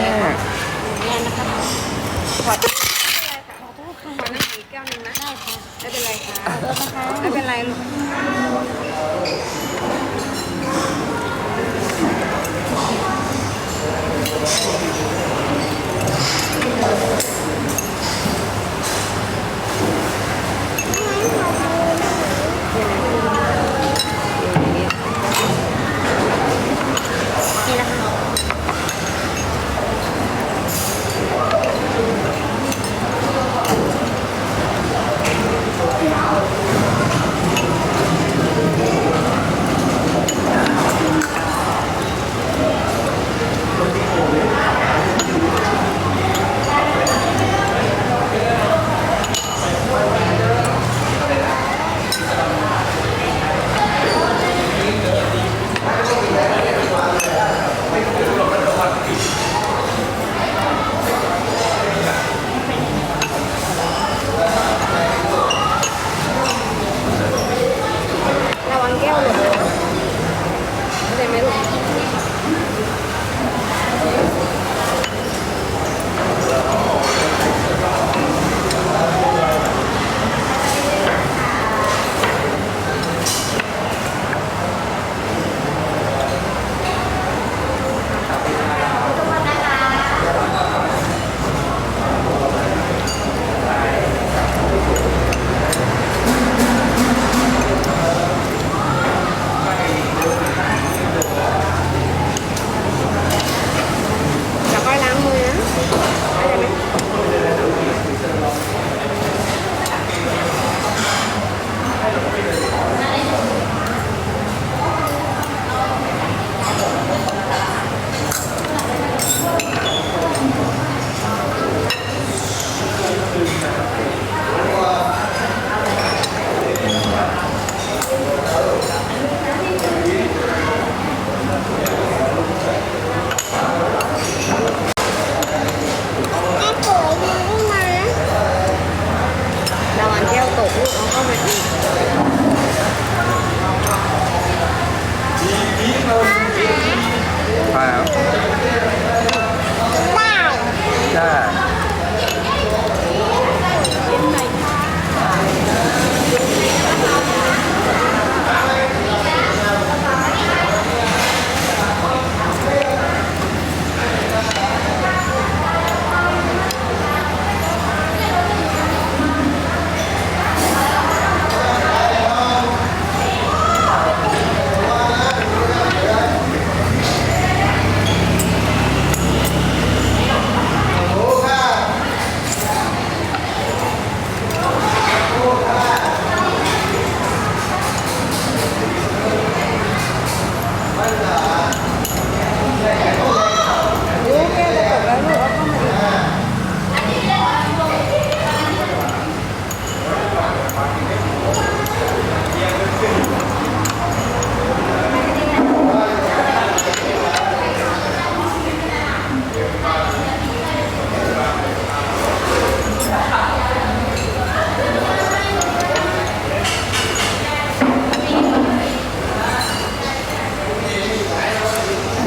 แม่แม่นะครับขอโทษขอโทษค่ะขอน้ำอีกแก้วหนึงนะได้ค่ะไม่เป็นไรค่ะไม่เป็นไรลูก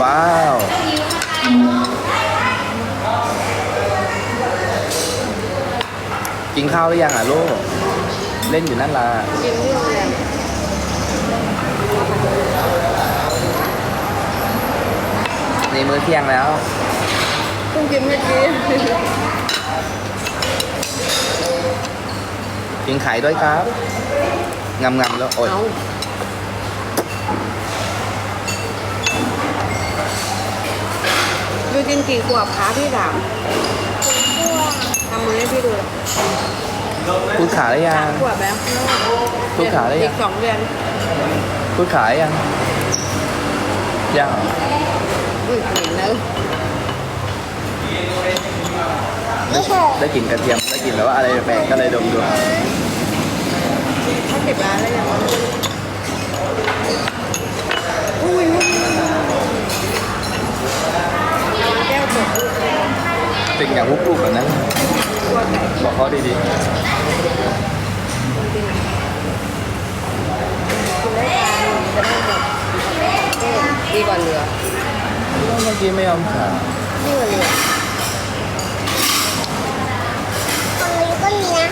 ว้าว กินข้าวหรือยังอะลูก เล่นอยู่นั่นล่ะกินที่โรงเรียนในมื้อเที่ยงแล้วเพิ่งกินเมื่อกี้กินไข่ด้วยครับงำงำๆแล้วโอ๊ย เอา ดูกินกี่ขวบคะพี่ถามทำมือให้พี่ดูเลยพูดขาได้ยัสางมขวบแล้วพูดขาได้อียังกสองเดือนพูดขาได้ยังยังเหรออุ้ยเห็นแล้วนี่เถอะได้กลิ่นกระเทียมได้กลิ่นแล้วว่าอะไรแปลกๆก็เลยดมดูเขาเก็บร้านแล้วยังวะอุ้ย ระวังแก้วตกลูกเป็นอย่างวุบๆแบบนั้นกลัวไก่บอกเขาดีจริงๆอะกินได้ทานจะไม่หมดดีกว่าเหลือเมื่อกี้ไม่ยอมขายดีกว่าเหลือตรงนี้ก็มีนะ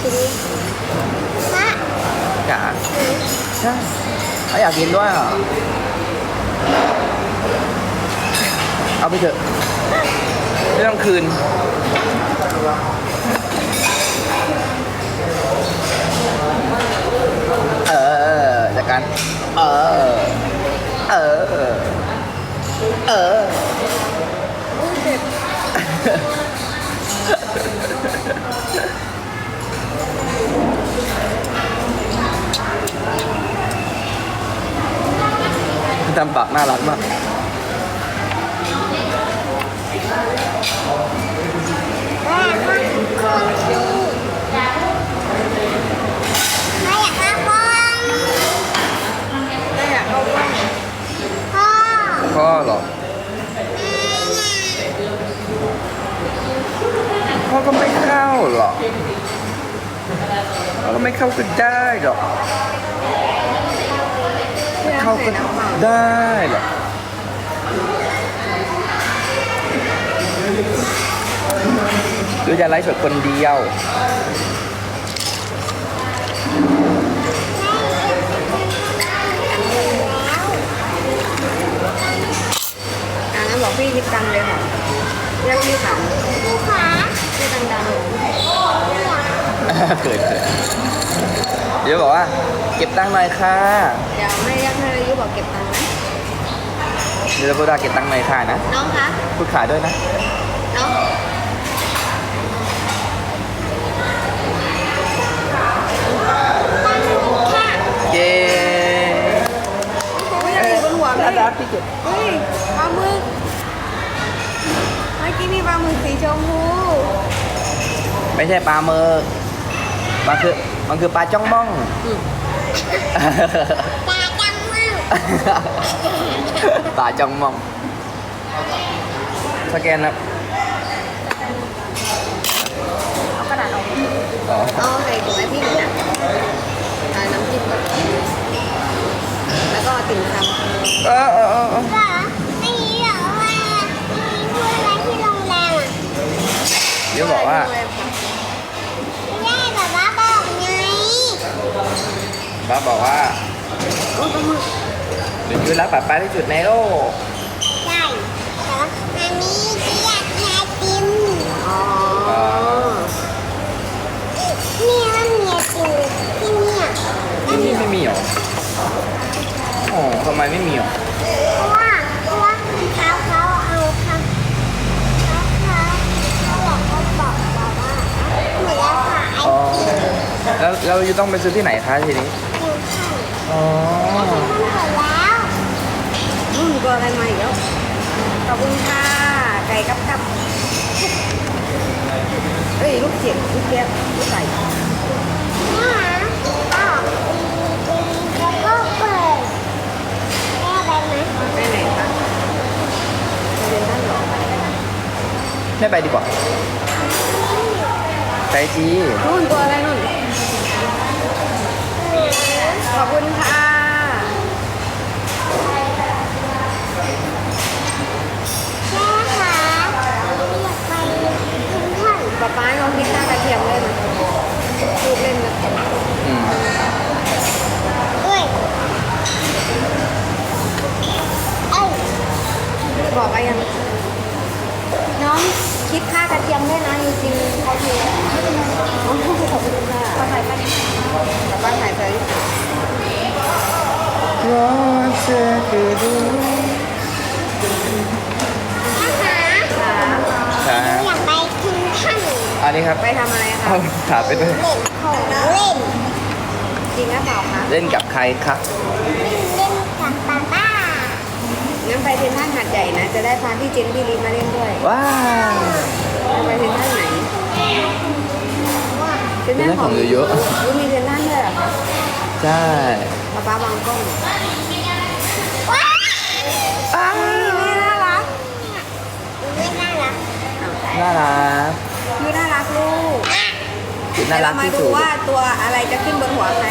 ทีนี้พระจ๋าใช่เขาอยากกินด้วยเหรอ เอาไปเถอะ ไม่ต้องคืนเออจากกันเออเออเออทำปากน่ารักมาก แม่ข้างคนที่ไม่อยากเข้าบ้าน ได้อยากเข้ากล้อง พ่อ พ่อเหรอ พ่อก็ไม่เข้า หรอกพ่อก็ไม่เข้าก็ได้หรอกที่ร้านเข้าใส่ก็น้ำเปล่าได้หรอกหรือจะไลฟ์สดคนเดียวอ่างั้นบอกพี่คิดตังค์เลยค่ะเรียกพี่ค่ะผู้ขาพี่ดังๆเลย เขินเขินเดี๋ยวบอกว่า เก็บตังค์หน่อยค่ะ เดี๋ยวให้ยักษ์ให้อายุบอกเก็บตังค์นะเดี๋ยวเราพูดว่าเก็บตังค์หน่อยค่ะนะ น้องคะ พูดขายด้วยนะ น้องเย้ไม่ได้อยู่บนหัวน่าพี่รักที่สุดเฮ้ยปลาหมึกเมื่อกี้มีปลาหมึกสีชมพู ไม่ใช่ปลาเมอ มันคือมันคือปลาจ้องม่องตาจังมากปลาจ้องม่อง สแกนนะเอากระดาษออกอ๋อเอาใส่ถุงให้พี่หน่อยนะใส่น้ำจิ้มก่อนแล้วก็ติ่มซำ เออเออเออเออ เหรอไม่มีเหรอว่าไม่มีพูดอะไรที่โรงแรมอะ เดี๋ยวบอกว่า แม่แบบว่าบอกไง ป้าบอกว่า โอ้ปลาหมึก ห รือคือรักป้าป้าที่สุดในโลกใช่แต่ว่ามามีที่อยากแพ้ติมอ๋อนี่มันมีติมที่เนี่ยที่นี่ไม่มีหรออ๋อทำไมไม่มีหรอเพราะว่าเพราะว่าเขาเขาเอาคำเขาเขาเขาบอกเขาบอกบอกว่าเหมือนแล้วค่ะไออ๋อติมแล้วเราจะต้องไปซื้อที่ไหนคะทีนี้อยู่ข้างอ๋ ตัวอะไรมาอีกแล้วขอบคุณค่ะไก่กับกับเอ้ยลูกเสียงลูกเกียบลูกไก่เนี่ยก็แล้วก็เปิดแม่ไปไหมไปไหนคะไปเรียนด้านหรอไม่ไปดีกว่าไปจีนุ่นตัวอะไรนุ่นขอบคุณค่ะ แม่คะอยากไปกินข้าวป๊าป๊าลองพิซซ่ากระเทียมเล่นพูดเล่นนะอืมเอ้ยเอ้ยบอกอะไรยัง น้องคิดค่ากระเทียมด้วยนะจริงๆเขาเทอ๋อขอบคุณค่ะป้าถ่ายไปป้าถ่ายไปรอ อันนี้ครับไปทำอะไรคะเอาถามไปด้วยเล่นของเล่น จริงหรือเปล่าคะเล่นกับใครคะเล่นกับป้าป้างั้นไปเทนท่านหาดใหญ่นะ จะได้พาพี่เจนพี่ลีมาเล่นด้วยว้าวจะไปเทนท่านไหนเทนท่านของเยอะๆรู้มีเทนท่านด้วยเหรอคะใช่ป้าป้าวางกล้องว้าวอ้าวนี่น่ารักไม่น่ารักน่ารักยู น่ารักลูกดน่าเดี๋ยวรัเรากมาที่ดูสุดว่าตัวอะไรจะขึ้นบนหัวใคร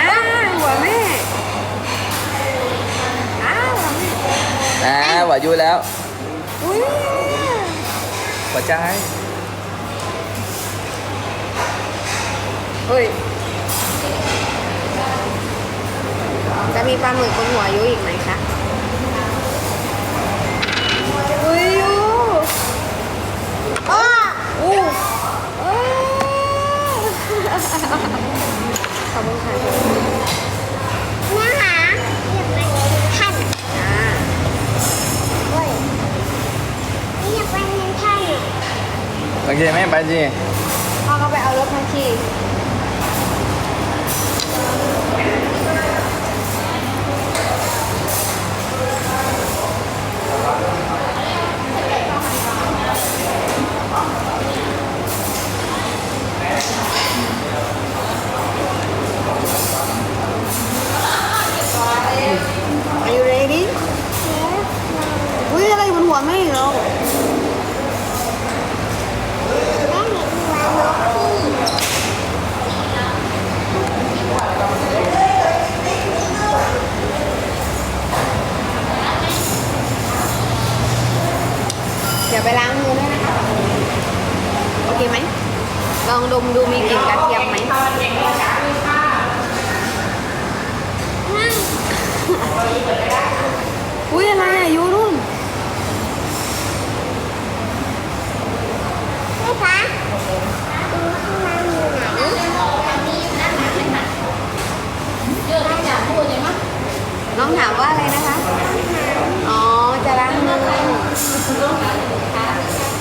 อ้าวหัวแม่ อ้าวหัวแม่นะหวายุแล้วอุ้ยหัวใจ เฮ้ย จะมีปลาหมึกบนหัวยุอีกไหมคะอุ้ยยูอ้าอู้อ้าขอบคุณค่ะนะคะอยากไปท่านอ่าเว้ยอยากไปเรียนท่านอะโอเคไหมไปสิ พ่อก็ไปเอารถมาขี่ Are you ready อุ้ยอะไรบนหัวแม่อีกแล้ว แม่เห็นหัวนกที่ เดี๋ยวไปล้างมือด้วยนะคะ โอเคไหม ลองดมดูมีกลิ่นกระเทียมไหม นั่ง อุ้ยอะไรอายุรุ่น แม่คะดูข้างในอยู่ไหน น้ องถามว่าอะไรนะคะ อ๋อ จะล้างมือ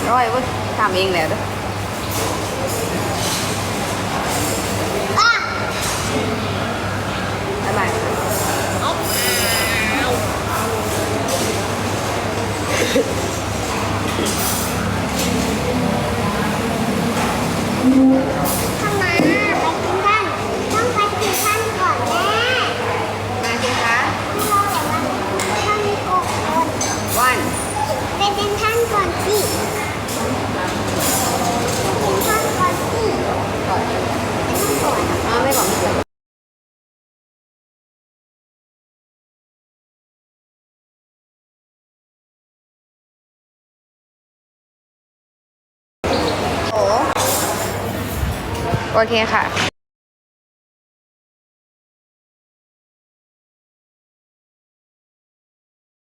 ร้อยว่าทำเองแล้วด้วยอะ working hard